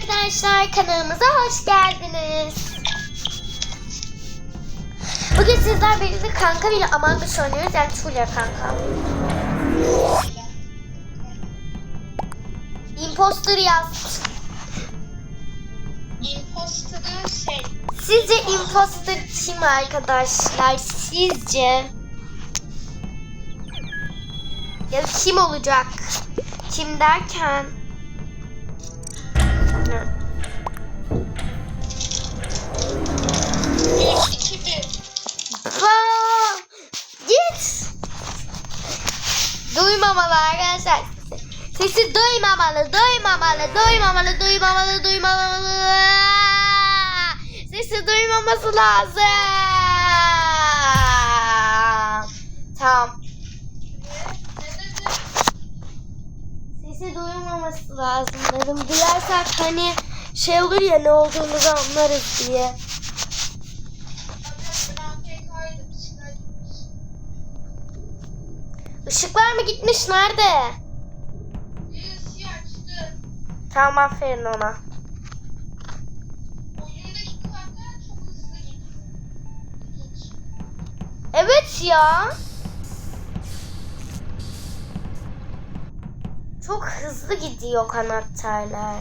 arkadaşlar kanalımıza hoş geldiniz. Bugün sizler birlikte kanka ile Among Us oynuyoruz yani Tuğla kanka. Imposter yaz. Imposter'ı şey. Sizce imposter kim arkadaşlar? Sizce? Ya kim olacak? Kim derken? Duymamalı arkadaşlar. Sesi duymamalı, duymamalı, duymamalı, duymamalı, duymamalı. Sesi duymaması lazım. Tamam. Sesi duymaması lazım dedim. Duyarsak hani şey olur ya ne olduğumuzu anlarız diye. Işıklar mı gitmiş? Nerede? Tamam aferin ona. Evet ya. Çok hızlı gidiyor kanatlarlar.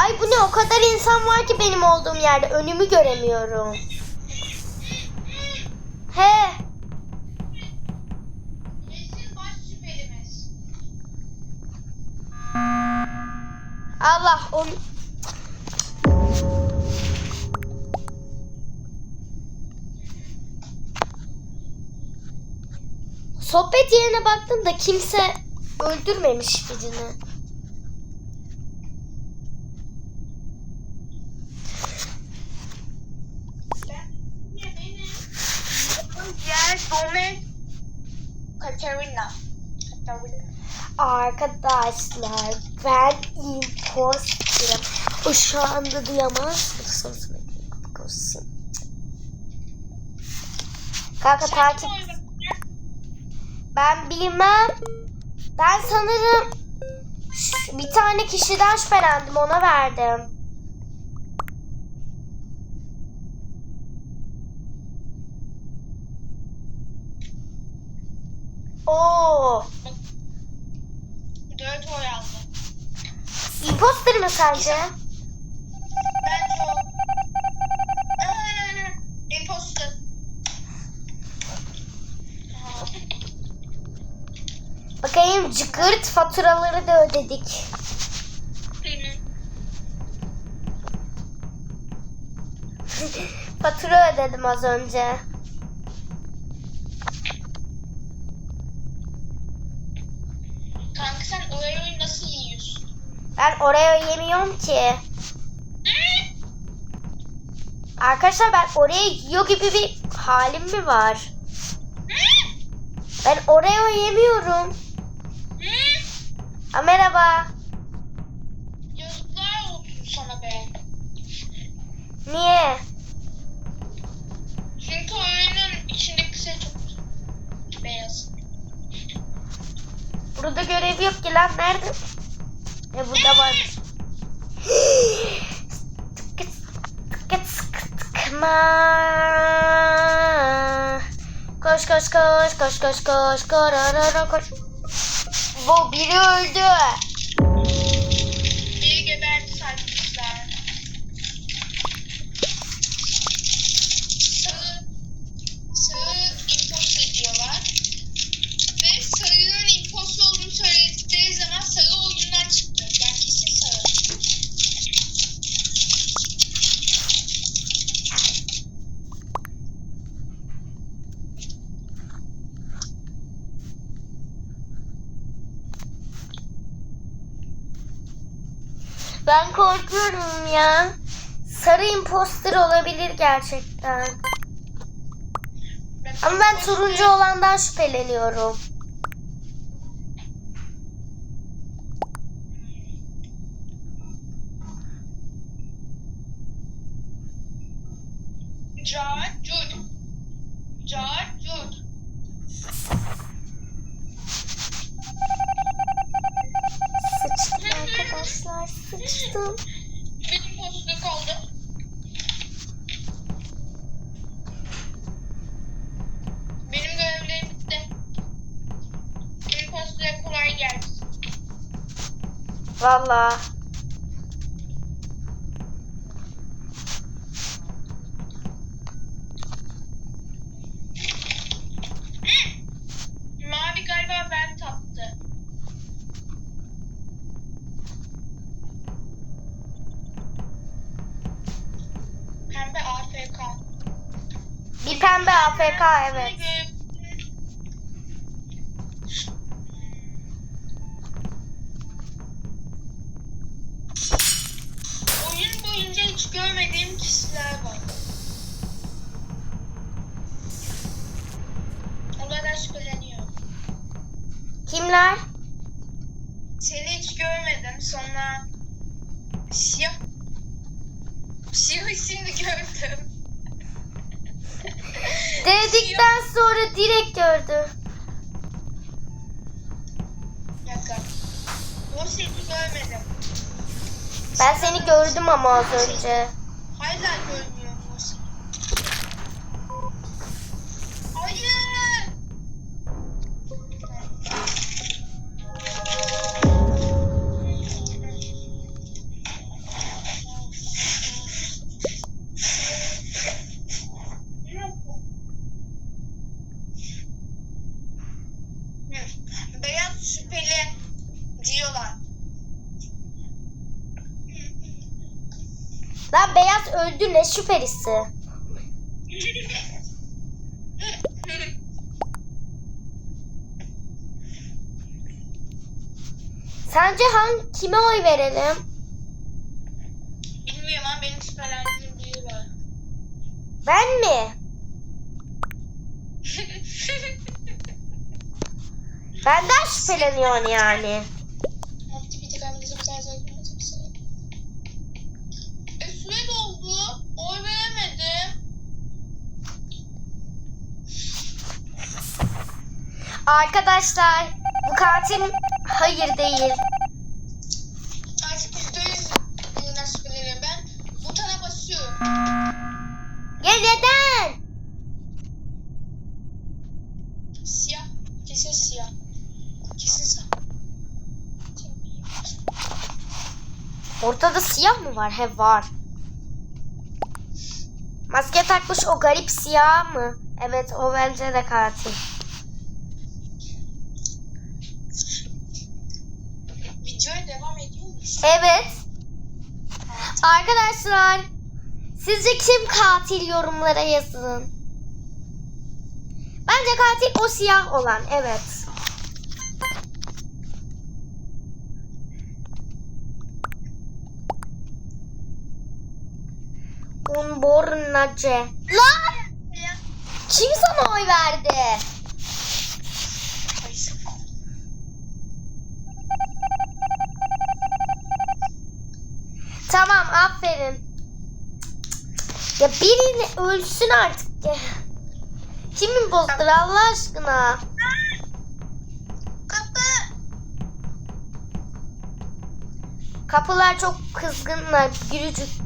Ay bu ne o kadar insan var ki benim olduğum yerde önümü göremiyorum. He. Allah onu... Sohbet yerine baktım da kimse öldürmemiş birini. Arkadaşlar ben imposterım. O şu anda duyamaz. Olsun. Kanka takip. Ben bilmem. Ben sanırım bir tane kişiden şüphelendim ona verdim. Oo, Dört oy aldı. İmposter mı sence? Bence o. Aa, Imposter. Bakayım cıkırt faturaları da ödedik. Fatura ödedim az önce. Oraya yemiyorum ki. Arkadaşlar ben oraya yiyor gibi bir halim mi var? Ben oraya yemiyorum. Ha, merhaba. Yazıklar olsun sana be. Niye? Çünkü oyunun içindeki şey çok beyaz. Burada görev yok ki lan nerede? E burada varmış. Koş koş koş koş koş koş korororo koş. Bu biri öldü. Biri geberdi sarkmışlar. Sarı, sarı imposter diyorlar. Ve sarının imposter olduğunu söyledikleri zaman sarı oyundan çıktı. Yani kesin sarı. Ben korkuyorum ya. Sarı imposter olabilir gerçekten. Ama ben turuncu olandan şüpheleniyorum. Valla. Mavi galiba ben tattı. Pembe AFK. Bir pembe AFK evet. Hiç görmediğim kişiler var. Onlardan şüpheleniyorum. Kimler? Seni hiç görmedim. Sonra siyah siyah ismini gördüm. Dedikten sonra direkt gördü. Bir dakika. O seni görmedim. Ben seni gördüm ama az önce. Hala görmüyorum o Lan beyaz öldü ne şüphelisi. Sence hangi kime oy verelim? Bilmiyorum ama benim şüphelendiğim biri var. Ben mi? Benden şüpheleniyorsun yani. E süre doldu. Oy veremedim. Arkadaşlar bu katil hayır değil. Artık yüzde yüz birinden şüpheleniyorum. Ben butona basıyorum. Ya neden? Siyah. Kesin siyah. Kesin siyah. Ortada siyah mı var? He var. Maske takmış o garip siyah mı? Evet o bence de katil. Devam ediyor musun? Evet. Arkadaşlar sizce kim katil yorumlara yazın. Bence katil o siyah olan evet. Unbornace. Lan! Kim sana oy verdi? Tamam aferin. Ya birini ölsün artık ya. Kimin bozdur Allah aşkına? Kapı. Kapılar çok kızgınlar. Gürücük.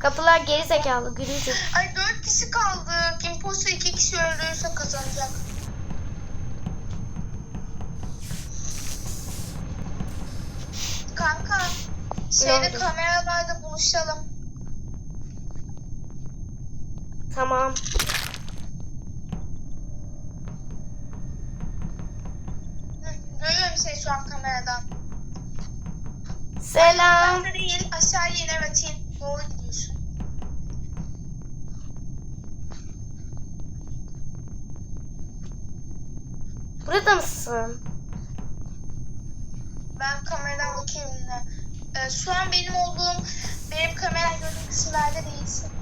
Kapılar geri zekalı gürücük. Ay dört kişi kaldık. Imposter iki kişi öldürürse kazanacak. Şeyde oldu? kameralarda buluşalım. Tamam. Hı, Görüyorum seni şu an kameradan. Selam. Yukarıda değil, aşağı in evet in. Doğru gidiyorsun. Burada mısın? Ben kameradan. Ee, şu an benim olduğum, benim kamera gördüğüm kişilerde değilsin.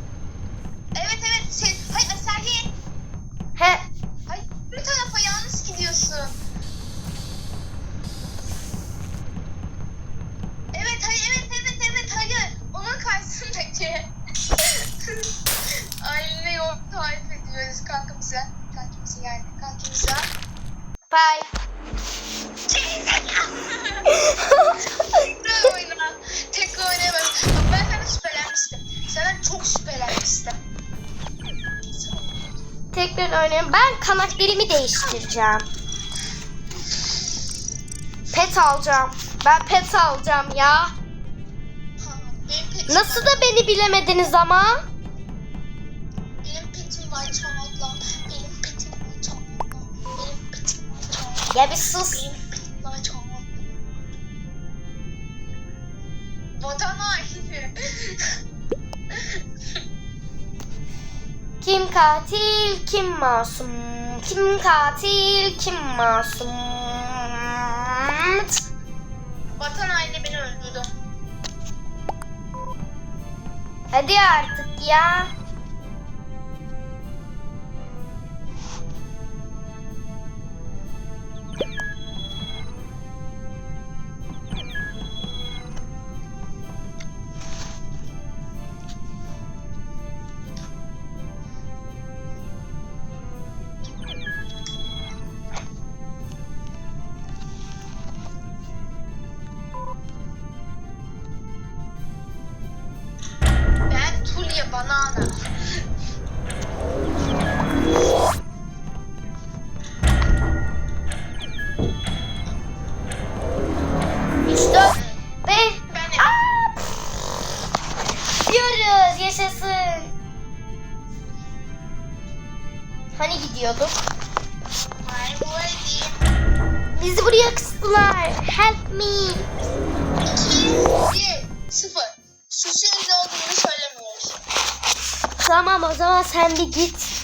Karakterimi değiştireceğim. Pet alacağım. Ben pet alacağım ya. Nasıl da beni bilemediniz ama? Benim petim var Çağat'la. Benim petim var Çağat'la. Benim petim var Çağat'la. Ya bir sus. Benim petim var Çağat'la. Vatan haini. Kim katil, kim masum? Kim katil, kim masum? Vatan haini beni öldürdü. Hadi artık ya. Banana. Git.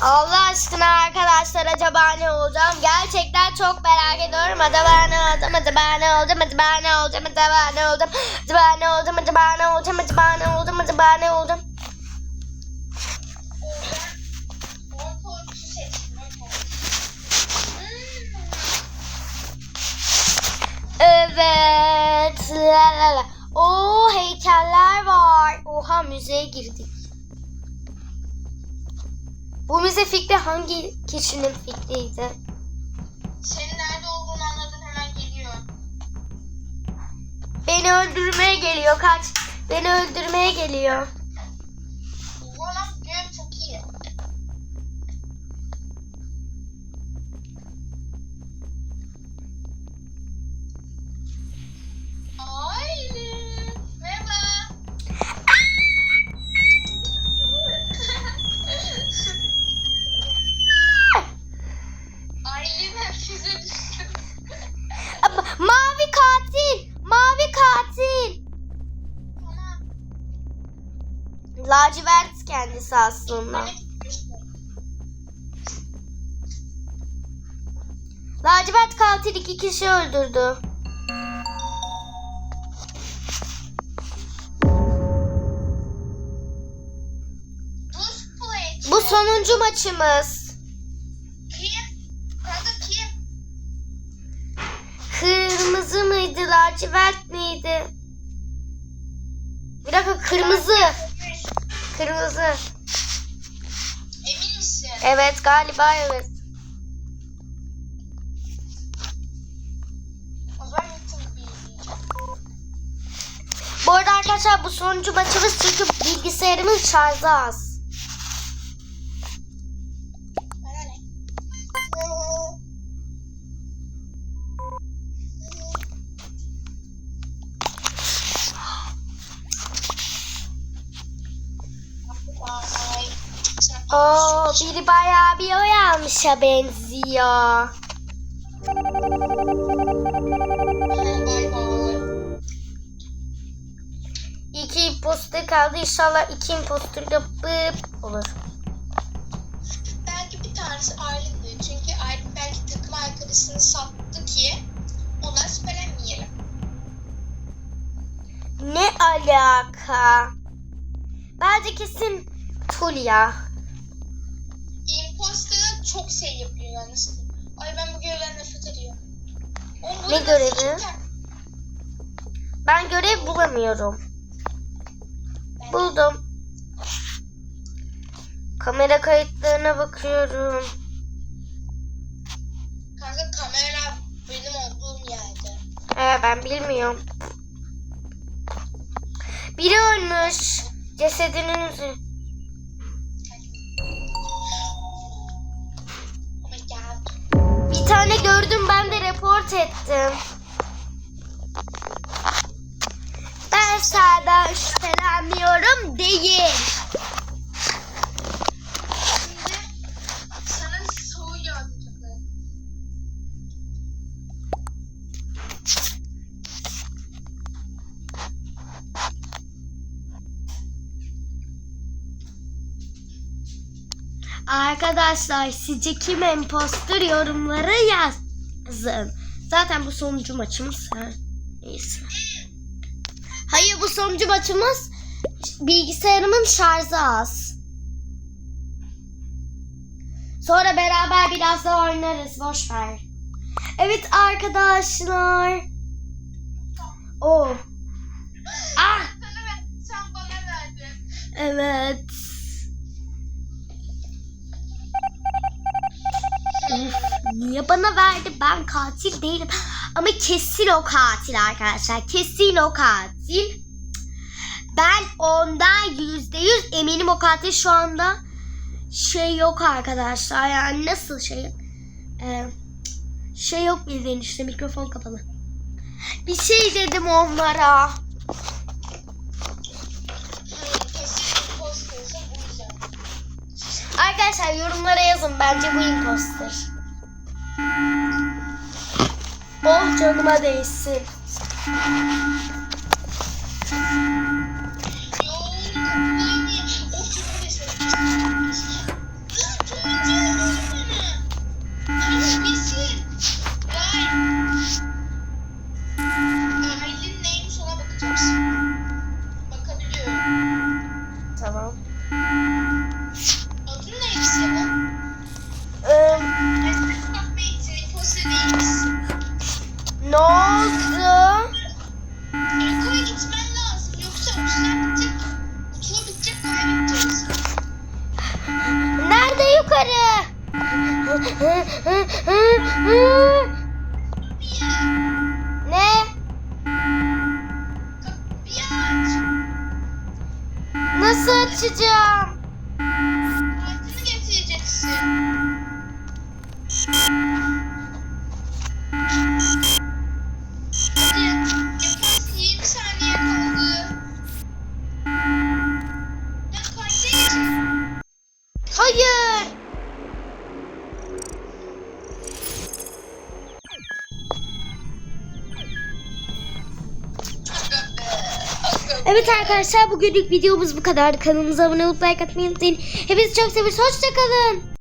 Allah aşkına arkadaşlar acaba ne olacağım? Gerçekten çok merak ediyorum. Acaba ne olacağım? Acaba ne olacağım? Acaba ne olacağım? Acaba ne olacağım? Acaba ne olacağım? Acaba ne olacağım? Acaba ne olacağım? Acaba ne olacağım? Evet. La la la. Oo heykeller var. Oha müzeye girdik. Bu müze fikri hangi kişinin fikriydi? Senin nerede olduğunu anladın hemen geliyor. Beni öldürmeye geliyor kaç. Beni öldürmeye geliyor. Lacivert kendisi aslında. Lacivert katil iki kişi öldürdü. Bu sonuncu maçımız. Kim? Kanka kim? Kırmızı mıydı, lacivert miydi? Bir dakika kırmızı. Kırmızı. Emin misin? Evet galiba evet. O zaman YouTube izleyeceğim. Bu arada arkadaşlar bu sonuncu maçımız çünkü bilgisayarımın şarjı az. Biri bayağı bir oy almışa benziyor. İki imposter kaldı. İnşallah iki imposter da bıp olur. Belki bir tanesi Aylin'di. Çünkü Aylin belki takım arkadaşını sattı ki ondan şüphelenmeyelim. Ne alaka? Bence kesin Tulya. Imposter'a çok şey yapıyor yani. Ay ben bu görevden nefret ediyorum. Oğlum, Ne görevi? Ben görev bulamıyorum. Ben- Buldum. Kamera kayıtlarına bakıyorum. Kanka kamera benim olduğum yerde. Ee, ben bilmiyorum. Biri ölmüş. Cesedinin üzerine. Tane gördüm ben de report ettim. Ben senden şüphelenmiyorum değil. Arkadaşlar sizce kim imposter yorumlara yazın. Zaten bu sonuncu maçımız. Ha, Neyse. Hayır bu sonuncu maçımız bilgisayarımın şarjı az. Sonra beraber biraz daha oynarız. Boş ver. Evet arkadaşlar. Oh. Ah evet. Niye bana verdi? Ben katil değilim. Ama kesin o katil arkadaşlar. Kesin o katil. Ben ondan yüzde yüz eminim o katil şu anda şey yok arkadaşlar. Yani nasıl şey? Ee, şey yok bildiğin işte mikrofon kapalı. Bir şey dedim onlara. Arkadaşlar yorumlara yazın bence bu imposter. Oh canıma değsin. Nasıl açacağım? Kartını getireceksin. Arkadaşlar bugünlük videomuz bu kadar. Kanalımıza abone olup like atmayı unutmayın. Hepinizi çok seviyoruz. Hoşçakalın.